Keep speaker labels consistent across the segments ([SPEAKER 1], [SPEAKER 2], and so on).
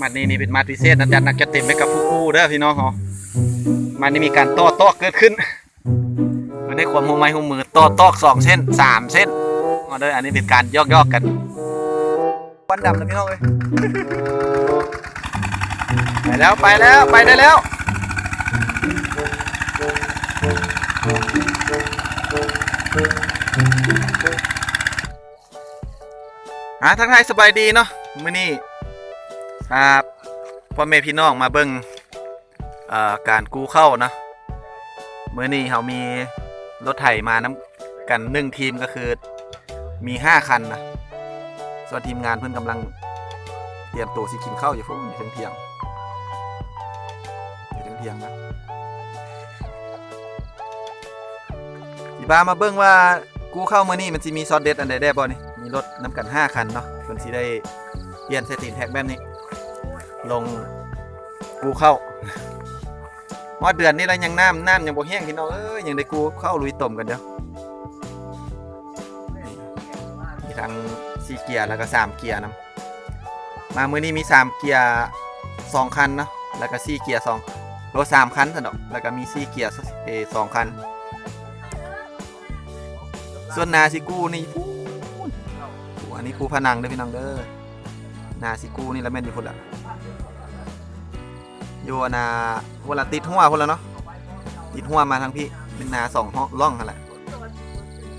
[SPEAKER 1] มัดนี้นี่เป็นมัดพิเศษนะจัดหนักจะเต็มไปกับผู้กู้เด้อพี่น้องเฮามันนี่มีการต่อตอกเกิดขึ้น มันได้ความหัวไม้หัวมือต่อตอกสองเส้นสามเส้นมาเด้ออันนี้เป็นการยอกยอกกันควันดำนะพี่น้องเอ้ยไปแล้วไปแล้วไปได้แล้วอ่าทักทายสบายดีเนาะ มื้อนี้ครับพ่อแม่พี่น้องมาเบิ่งเอ่อการกู้เข้านะมื้อนี้เรามีรถไถมาน้ำกันหนึ่งทีมก็คือมีห้าคันนะส่วนทีมงานเพิ่อนกำลังเตรียมตัวสิกินข้าวอยู่พุ่นอยู่ถึงเที่ยงอยู่ถึงเที่ยงนะสิบามาเบิ่งว่ากู้เข้ามื้อนี้มันสิมีซอสเด็ดอันใดได้บ่นี่มีรถน้ำกัน5คันเนาะเพิ่นสิได้ เปลี่ยนสตีนแท็กแบบนี้ ลงกูเข้าฮอดเดือนนี้แล้วยังน้ำน้ำยังบ่แห้งพี่น้องเอ้ยยังได้กูเข้าลุยต้มกันเดียวนี่มีทั้ง4เกียร์แล้วก็3เกียร์นํมามื้อนี้มี3เกียร์2คันเนาะแล้วก็4เกียร์2โล3คันซั่นอกแล้วก็มี4เกียร์เออ2คัน ส่วนนาซิกูนี่ฟูโอ้อันนี้คูผนังเด้อพี่น้องเด้อ นาซิกูนี่ละแม่นอยู่พุ่นละอยู่นาพุ่นละติดหัวพุ่นละเนาะติดหัวมาทางพี่เป็นนาสองห้องร่องกันแหละ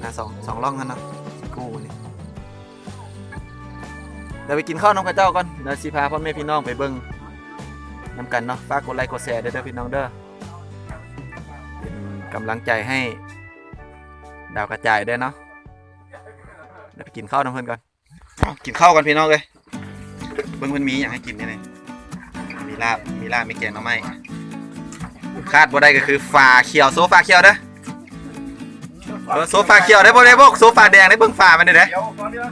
[SPEAKER 1] นาสองสองร่องกันเนาะซิกูนี่เดี๋ยวไปกินข้าวน้องข้าเจ้าก่อนเดี๋ยวสิพาพ่อแม่พี่น้องไปเบิ่งนำกันเนาะฝากกดไลค์กดแชร์เด้อเด้อพี่น้องเด้อเป็นกำลังใจให้ ดาวกระจายได้เนาะเดี๋ยวไปกินข้าวน้ำเพื่อนก่อนกินข้าวกันพี่น้องเลย เบิ้งมันมีอย่างให้กินเนี่ยเลยมีลาบมีลาบมีแกงหน่อไม้คาดบ่ได้ก็คือฝาเขียวโซฟาเขียวเด้อเออโซฟาเขียวได้บ่ได้บ่โซฟาแดงได้เบิ่งฝามันเด้อเด้อ
[SPEAKER 2] เดี๋ยวก่อนเดี๋ยว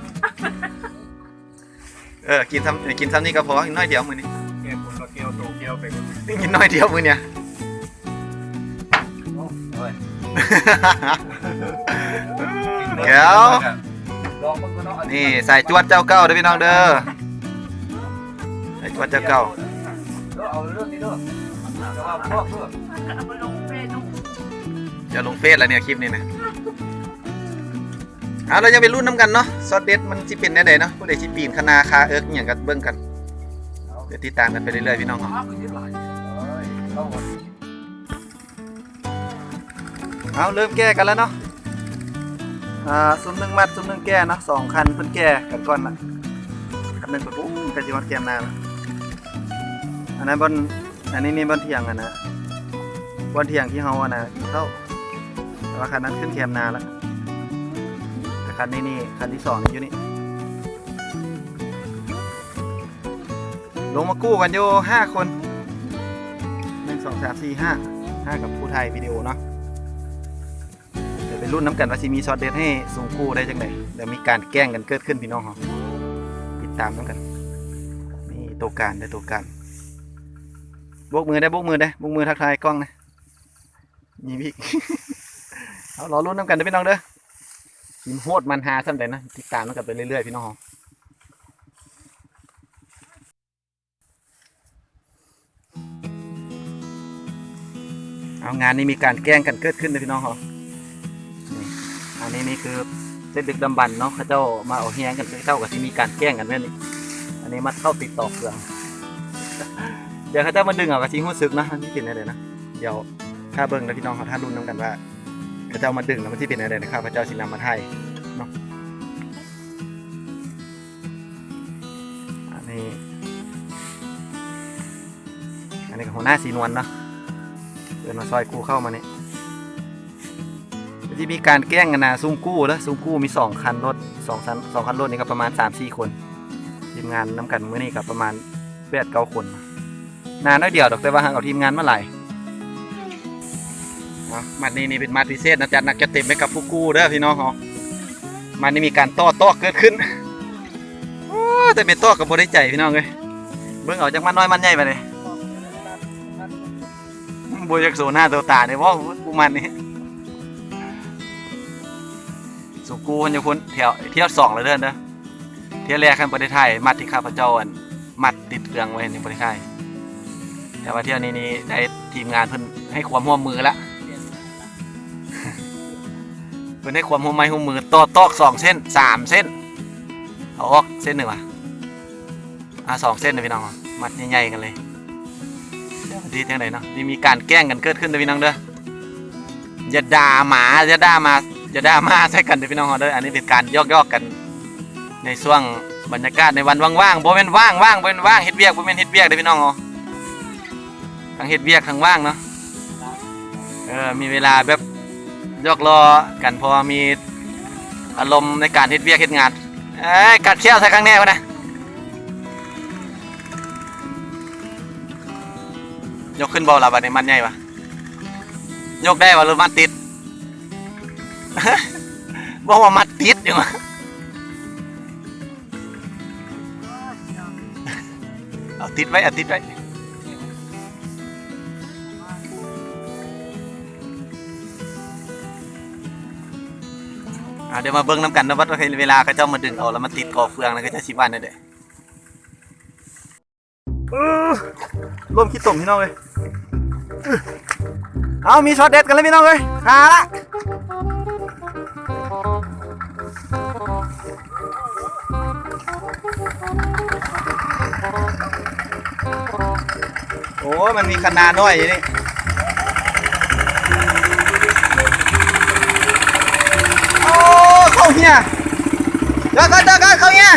[SPEAKER 1] เออกินซ้ำกินซ้ำนี่ก็พอกินน้อยเดียวมื้อนี้
[SPEAKER 2] เกี่ยวคนละเกี่ยวโตเกี่ยวไปคน
[SPEAKER 1] กินน้อยเดียวมื้อเนี่ย
[SPEAKER 2] เฮ้ย
[SPEAKER 1] เดี๋ยว
[SPEAKER 2] ลองมันก็เนาะ
[SPEAKER 1] นี่ใส่จวดเจ้าเก่าเด้อพี่น้องเด้อใส่จ วดเจ้าเก่า
[SPEAKER 2] เอาเรื่องนี้เด้อจะว่าพวกเด้อ
[SPEAKER 1] จะลงเฟซแล้วเนี่ยคลิปนี้นะเอาเราจะไปรุ่นน้ำกันเนาะซอสเด็ดมันจิเป็นได้เนาะผู้ใดชิปีนคณาคาเอิร์กอหย่างกันเบิ่งกันเดี๋ยวติดตามกันไปเรื่อยๆพี่น้องเนาะ
[SPEAKER 2] เฮ้ยเอาหมด
[SPEAKER 1] เอาเริ่มแก้กันแล้วเนาะอ่าซุ้มหนึ่งมัดซุ้มหนึ่งแก้เนาะสองคันเพิ่นแก้กันก่อนละคันหนึ่งปุ๊บกันจิวัดแก้มหน้าละ อันนั้นบนอันนี้นี่บนเถียงอะนะบนเถียงที่เฮาอะนะกินข้าวแต่ว่าคันนั้นขึ้นแคมนาแล้วแต่คันนี้นี่คันที่สองนี่อยู่นี่ลงมากู้กันอยู่ห้าคนหนึ่งสองสามสี่ห้าห้ากับผู้ไทยวิดีโอเนาะเดี๋ยวไปรุ่นน้ำกันว่าสิมีช็อตเด็ดให้ส่งกู้ได้จังไหนเดี๋ยวมีการแกล้งกันเกิดขึ้นพี่น้องเขาติดตามน้ำกันนี่ตัวการได้ตัวการ บกมือได้บกมือได้บกมือทักทายกล้องนะมีพี่เอารอรุ่นน้ำกันเด้อพี่น้องเด้อกินโหดมันหาซ้ำใดนะติดตามน้ำกันไปเรื่อยๆพี่น้องเอางานนี้มีการแกล้งกันเกิดขึ้นนะพี่น้องเขาอันนี้นี่คือเส้นดึกดำบรรพ์เนาะเขาเจ้ามาเอาแฮงกันเข้ากับที่มีการแกล้งกันแม่นี่อันนี้มัดเข้าติดต่อเครื่อง เดี๋ยวเขาเจ้ามาดึงเอากระชิงหูซึกนะนี่เป็นอะไรนะเดี๋ยวถ้าเบิ่งนะพี่น้องเขาถ้านรุ่นน้ำกันว่าเขาเจ้ามาดึงแล้วมันที่เป็นอะไรนะครับเขาเจ้าสินำมาไทยเนาะอันนี้อันนี้ก็หัวหน้าสีนวลเนาะเดินมาซอยกู้เข้ามาเนี่ที่มีการแกล้งกันนะซุ้มกู้แล้วซุ้มกู้มีสองคันรถสองคันสองคันรถนี่ก็ประมาณสามสี่คนทีมงานน้ำกันเมื่อนี้ก็ประมาณแปดเก้าคน นานน้อยเดียวดอกแต่ว่าห่างกับทีมงานเมื่อไหร่เอามัดนี้นี่เป็นมัดพิเศษนะจัดหนักจะเต็มไปกับผู้กู้เด้อพี่น้องเขามันนี่มีการต่อต่อเกิดขึ้นโอ้แต่เป็นต่อกับบริใจพี่น้องเลยเบิ่งเอาจากมันน้อยมันใหญ่ไปเลยบอยากโซหน้าตัวตาเนี่ยว่ากูมันนี่สุกูคนจะพ้นแถวเที่ยวสองเลยเด้อเด้อแถที่ยแรกขั้นประเทศไทยมัดที่ข้าพเจ้าอันมัดติดเครื่องไว้ในประเทศไทย แต่ว่าเที่ยวนี้นี่ได้ทีมงานเพิ่นให้ความร่วมมือละเพิ่นให้ความร่วมไม้ร่วมมือต่อตอกสองเส้นสามเส้นเอาออกเส้นหนึ่งวะอะสองเส้นนะพี่น้องมัดใหญ่ๆกันเลยดีทั้งไหนเนาะนี่มีการแกล้งกันเกิดขึ้นนะพี่น้องเด้ออย่าด่าหมาอย่าด่ามาอย่าด่ามาใส่กันเด้อพี่น้องเด้ออันนี้เป็นการยอกๆกัน ในช่วงบรรยากาศในวันว่างๆบ่แม่นว่างว่างบ่แม่นว่างเฮ็ดเวียกบ่แม่นเฮ็ดเวียกเด้อพี่น้องเนาะ ทั้งเฮ็ดเวียกทั้งว่างเนาะเออมีเวลาแบบยอกล้อกันพอมีอารมณ์ในการเฮ็ดเวียกเฮ็ดงานเอ้ยกัดเขี้ยวใส่ข้างแน่วะนะยกขึ้นบ่ล่ะบัดนี้มันใหญ่ปะยกได้บ่หรือมันติดบ่ว่ามันติดอยู่วะเอาติดไว้เอาติดไว้ อ่าเดี๋ยวมาเบิ้งน้ำกันนะว่าเวลาเขาเจ้ามาดึงเอาแล้วมาติดกอเฟืองแล้วก็จะชิบ้านนั่นเด้ร่วมคิดตมพี่น้องเลยเอามีช็อตเด็ดกันเลยพี่น้องเลยขาละโอ้มันมีขนาดน้อยอยู่นี่โอ้ เฮียเดี๋ยวกันเดี๋ยวกันเข้าเฮีย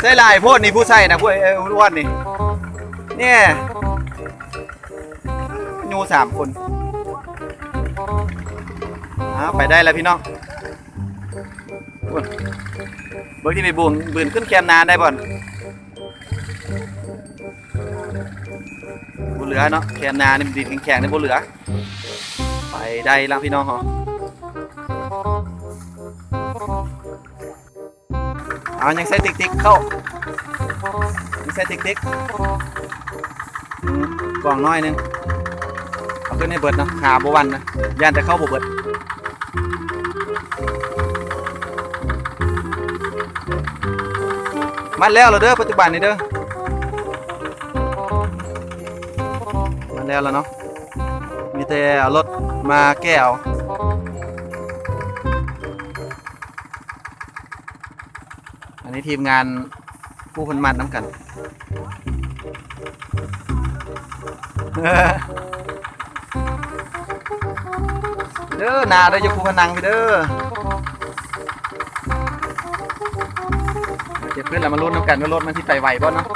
[SPEAKER 1] ใช่ลายโพดนี่ผู้ใส่นะพวกเอ้อ้วนนี่เนี่ยยูสามคนเอาไปได้แล้วพี่น้องเบิกที่ไปบูมบืนขึ้นแคมนานได้บ่อนบ่เหลือเนาะแคนนานี่มันดินแข็งๆนี่บ่เหลือ ไปได้แล้วพี่น้องเหรอ อายังใส่ติ๊กๆเข้ายังใส่ติ๊กๆอืมกล่องน้อยนึงเอาขึ้นให้เบิดเนาะขาบวันนะย่านแต่เข้าบ่เบิดมันแล้วเหรอเด้อปัจจุบันนี่เด้อมาแล้วแล้วเนาะมีแต่เอารถมาแก้ว อันนี้ทีมงานผู้คนมันน้ำกัน เด้อนาเด้ออยู่ภูพนังพี่เด้อเก็บเพื่อนแล้วมาลุ้นน้ำกันว่ารถมันที่ไปไหวบ่เนาะ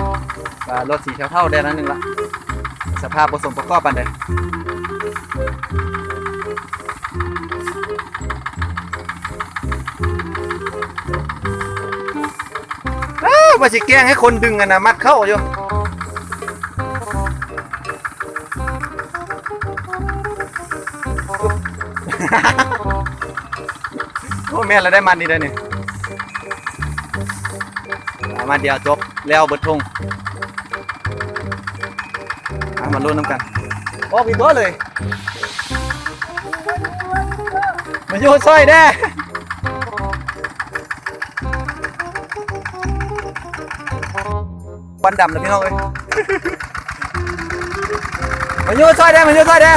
[SPEAKER 1] ว่ารถสีเท่าๆได้แล้วนึงละสภาพผสมประกอบปันใด วว่าสิแกล้งให้คนดึงอะนะมัดเข้าอยู่โอ้แม่เราได้มันดีเลยนี่เอามาเดียวจบแล้วเบิดทงเอามาลุ้นน้ำกันโอ้พี่ตัวเลยมาโยนสร้อยแด้ ควันดำนะพี่น้องเอ้ยมาโยนสร้อยแด้มาโยนสร้อยแด้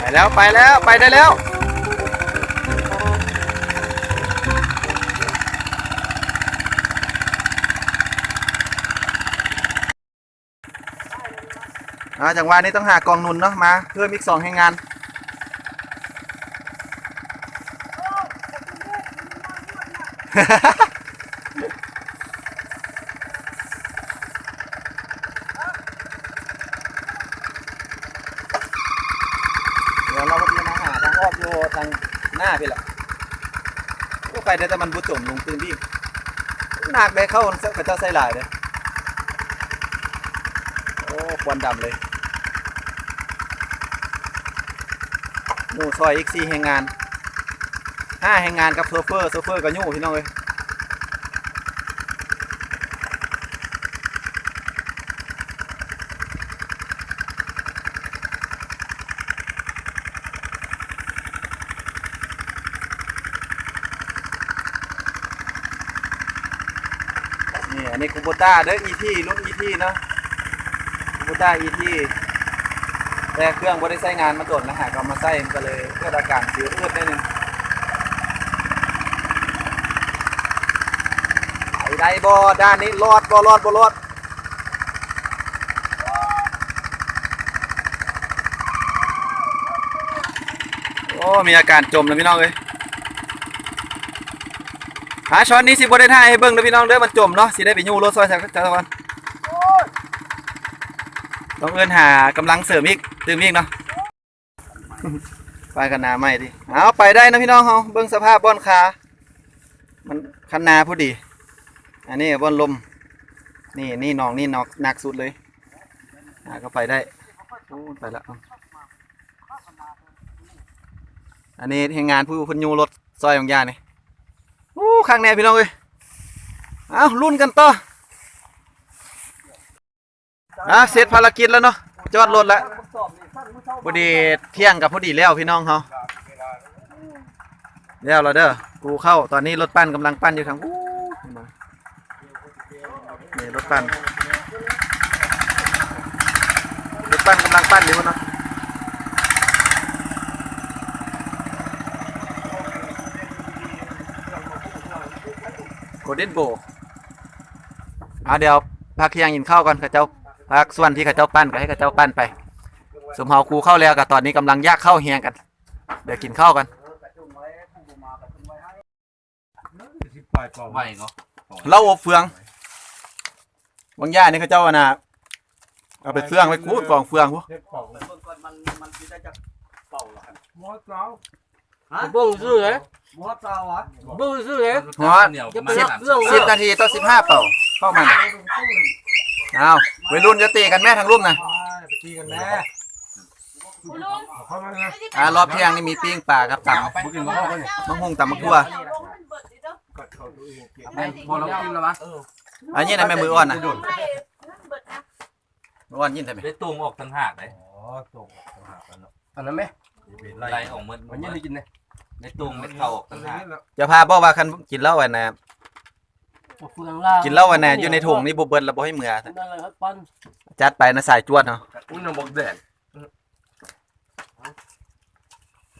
[SPEAKER 1] ไปแล้วไปแล้วไปได้แล้ว อ่าจังหวะนี้ต้องหากองนุนเนาะมาเพิ่อมอีกสองให้งานเดี๋ยวเราก็จะมาหาทางออกโยทางหน้าพี่แหละก็ไปได้แต่มันบุจมลงตื่นพี่หนักได้เข้าเขาเจ้าใส่หลายเลยโอ้ควันดำเลย หมูซอยอีกสี่แห่งงานห้าแห่งงานกับโซเฟอร์โซเฟอร์กับยู่พี่น้องเลยนี่อันนี้คูโบต้าเด้ออีที่รุ่นอีที่เนาะคูโบต้าอีที่ แต่เครื่องบ่ได้ใช้งานมาตรวจนะฮะก็มาใส่ก็เลยเกิดอาการเสียเลือดได้หนึงไอได้บ่ด้านนี้รอดบ่รอดบ่รอดโอ้มีอาการจมแล้วพี่น้องเอ้ยหาช้อนนี้สิบ่ได้ท่าให้เบิ่งเด้อพี่น้องเด้อมันจมเนาะสิได้ไปยู่รถซอยจักรจักรวาลต้องเอิ้อนหากำลังเสริมอีก ตื่มอีกเนาะไปกันนาใหม่ดิเอาไปได้นะพี่น้องเฮาเบิ่งสภาพบ่อนขามันคันนาพอดี อันนี้บ่อนลม นี่นี่นองนี่นอกหนักสุดเลยอ่าก็ไปได้โอ้ไปแล้วอันนี้ทีมงานผู้เพนยูรถซอยของยานี่อู้ข้างแน่พี่น้องเอ้ยเอารุ่นกันต่ออะเสร็จภารกิจแล้วเนาะจอดรถแล้ว พอดีเที่ยงกับพอดีแล้วพี่น้องเขาแล้วเราเด้อกูเข้าตอนนี้รถปั้นกำลังปั้นอยู่ทางอู้นี่รถปั้นรถปั้นกำลังปั้นอยู่เนาะโกลเด้นโบเอาเดี๋ยวพักเที่ยงกินข้าวก่อนข้าเจ้าพักส่วนที่ข้าเจ้าปั้นก็ให้ข้าเจ้าปั้นไป สมเฮาครูเข้าแล้วกับตอนนี้กำลังยากเข้าวเฮียงกัน เดี๋ยวกินข้าวกัน
[SPEAKER 3] ไม่เนาะ
[SPEAKER 1] เล่าอบเฟืองบางย่านี่ข้าเจ้าอะนะเอาไปเฟืองไปกูดกองเฟืองพวก
[SPEAKER 2] เบิ่งซื้อเลยบ่เปล่าอะเบิ่งซื้อเลย
[SPEAKER 1] ฮอด
[SPEAKER 3] เหนียว
[SPEAKER 2] จะ
[SPEAKER 3] มา
[SPEAKER 2] ไป
[SPEAKER 3] ส
[SPEAKER 2] รับ
[SPEAKER 3] นาม
[SPEAKER 2] เรื่อง
[SPEAKER 1] สิบนาทีต่อสิบห้าเป่าเข้ามันเอาวัยรุ่นจะตีกันแม่ทางรุ่มนะ
[SPEAKER 2] ไปตีกันแม่
[SPEAKER 1] อ่ารอบเที่ยงนี่มีปิ้งปลาครับตับมะฮุ่งตับมะทั่ว
[SPEAKER 3] พอเรากินแล้วมั้ย
[SPEAKER 1] อันนี้นะแม่มืออ่อนนะมืออ่อนยินใช่ไหม
[SPEAKER 3] ได้ตุงออกตั้งหากเลย
[SPEAKER 2] อ๋อตกอันนั้นไหม
[SPEAKER 3] ไล่ออกหมด
[SPEAKER 2] มันยังได้กินเลย
[SPEAKER 3] ได้ตุงเม็ดเข่าออกตั้งหาก
[SPEAKER 1] จะพาบอกว่าคันกินเหล้าอันนะ
[SPEAKER 2] เฟืองล่าง
[SPEAKER 1] กินเหล้าอันนะอยู่ในถุงนี่บ่เบิดแล้วบ่ให้เมือ
[SPEAKER 2] นั่นเลยครับปั้น
[SPEAKER 1] จัดไปนะสายจวดเนาะ
[SPEAKER 3] อุ้ยน้ำบอกแดด